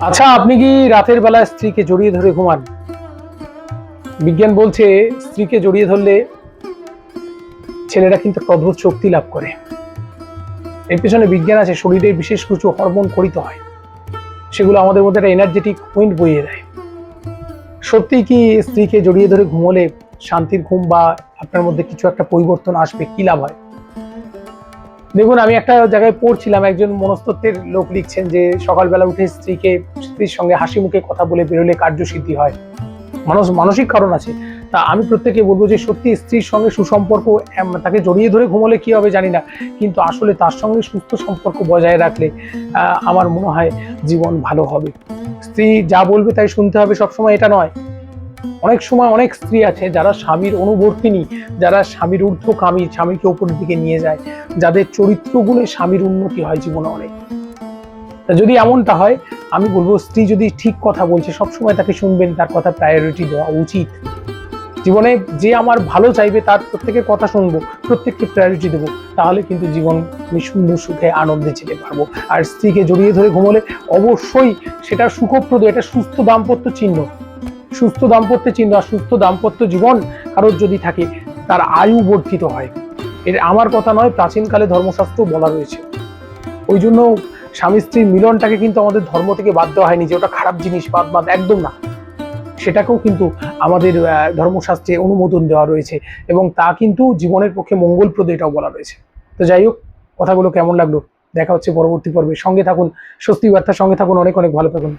আচ্ছা আপনি কি রাতের বেলা স্ত্রীকে জড়িয়ে ধরে ঘুমান? বিজ্ঞান বলছে, স্ত্রীকে জড়িয়ে ধরলে ছেলেরা কিন্তু একটা অদ্ভুত শক্তি লাভ করে। এর পেছনে বিজ্ঞান আছে শরীরে বিশেষ কিছু হরমোন করিত হয়। সেগুলো আমাদের মধ্যে একটা এনার্জেটিক উইন্ড বইয়ে দেয়। সত্যি কি স্ত্রীকে জড়িয়ে ধরে ঘুমোলে শান্তির ঘুম বা আপনার মধ্যে কিছু একটা পরিবর্তন আসবে? কি লাভ হয়? দেখুন, আমি একটা জায়গায় পড়ছিলাম, একজন মনস্তত্ত্বের লোক লিখছেন যে সকালবেলা উঠে স্ত্রীকে, স্ত্রীর সঙ্গে হাসি মুখে কথা বলে বেরোলে কার্যসিদ্ধি হয়। মানুষ মানসিক কারণ আছে। তা আমি প্রত্যেকে বলব যে সত্যি স্ত্রীর সঙ্গে সুসম্পর্ক তাকে জড়িয়ে ধরে ঘুমোলে কি হবে জানি না। কিন্তু আসলে তার সঙ্গে সুস্থ সম্পর্ক বজায় রাখলে আমার মনে হয় জীবন ভালো হবে। স্ত্রী যা বলবে তাই শুনতে হবে, সবসময় এটা নয়। অনেক সময় অনেক স্ত্রী আছে যারা স্বামীর অনুবর্তিনী, যারা স্বামীর ঊর্ধ্বকামী স্বামীকে ওপরের দিকে নিয়ে যায়, যাদের চরিত্রগুলো স্বামীর উন্নতি হয় জীবনে অনেক। যদি এমনটা হয়, আমি বলব স্ত্রী যদি ঠিক কথা বলছে, সবসময় তাকে শুনবেন, তার কথা প্রায়োরিটি দেওয়া উচিত। জীবনে যে আমার ভালো চাইবে, তার প্রত্যেকের কথা শুনব, প্রত্যেককে প্রায়োরিটি দেবো, তাহলে কিন্তু জীবন আমি সুন্দর সুখে, আনন্দে যেতে পারব। আর স্ত্রীকে জড়িয়ে ধরে ঘুমোলে অবশ্যই সেটা সুখপ্রদ, এটা সুস্থ দাম্পত্য চিহ্ন। সুস্থ দাম্পত্য আর সুস্থ দাম্পত্য জীবন কারোর যদি থাকে, তার আয়ু বর্ধিত হয়। এর আমার কথা নয়, প্রাচীনকালে ধর্মশাস্ত্র বলা রয়েছে ওই জন্য স্বামী স্ত্রীর মিলনটাকে কিন্তু আমাদের ধর্ম থেকে বাদ দেওয়া হয়নি যে ওটা খারাপ জিনিস, বাদ বাদ, একদম না। সেটাকেও কিন্তু আমাদের ধর্মশাস্ত্রে অনুমোদন দেওয়া রয়েছে এবং তা কিন্তু জীবনের পক্ষে মঙ্গলপ্রদ এটাও বলা রয়েছে। তো যাই হোক, কথাগুলো কেমন লাগল? দেখা হচ্ছে পরবর্তী পর্বে। সঙ্গে থাকুন স্বস্তি বার্তার সঙ্গে থাকুন, অনেক অনেক ভালো থাকুন।